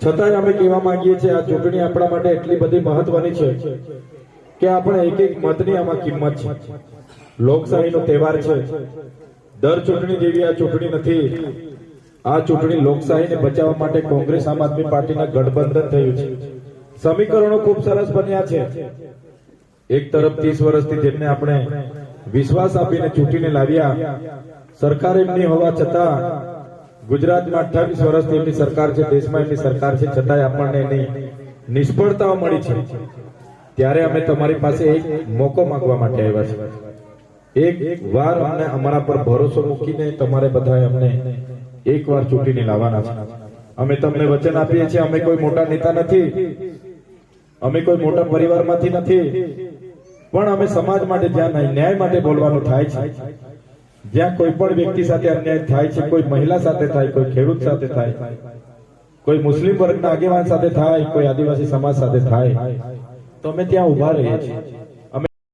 છતાંય અમે કહેવા માંગીએ છીએ, આ ચૂંટણી આપણા માટે એટલી બધી મહત્વની છે કે આપણે એક એક મતની આમાં કિંમત છે. લોકશાહીનો તહેવાર છે. દર ચૂંટણી જેવી આ ચૂંટણી નથી. આ ચૂંટણી લોકશાહીને બચાવવા માટે કોંગ્રેસ, આમ આદમી પાર્ટીના ગઠબંધન થયું છે. સમીકરણો ખૂબ સરસ બન્યા છે. એક તરફ ત્રીસ વર્ષથી જેમને આપણે વિશ્વાસ આપીને ચૂંટીને લાવ્યા, સરકાર એમની હોવા છતાં ગુજરાતમાં અઠ્ઠાવીસ વર્ષથી એમની સરકાર છે, દેશમાં એમની સરકાર છે, છતાંય આપણને એની નિષ્ફળતાઓ મળી છે. ત્યારે અમે તમારી પાસે એક મોકો માંગવા માટે આવ્યા છે એક વાર અમને અમારા પર ભરોસો મૂકીને તમારે બધાએ અમને એક વાર ચૂંટીને લાવવાના છે. અમે તમને વચન આપીએ છીએ, અમે કોઈ મોટા નેતા નથી, અમે કોઈ મોટા પરિવારમાંથી નથી, પણ અમે સમાજ માટે જ્યાં ન્યાય માટે બોલવાનું થાય છે. જ્યાં કોઈ પણ વ્યક્તિ સાથે અન્યાય થાય છે, કોઈ મહિલા સાથે થાય, કોઈ ખેડૂત સાથે થાય, કોઈ મુસ્લિમ વર્ગના આગેવાન સાથે થાય, કોઈ આદિવાસી સમાજ સાથે થાય, તો અમે ત્યાં ઊભા રહીએ છીએ.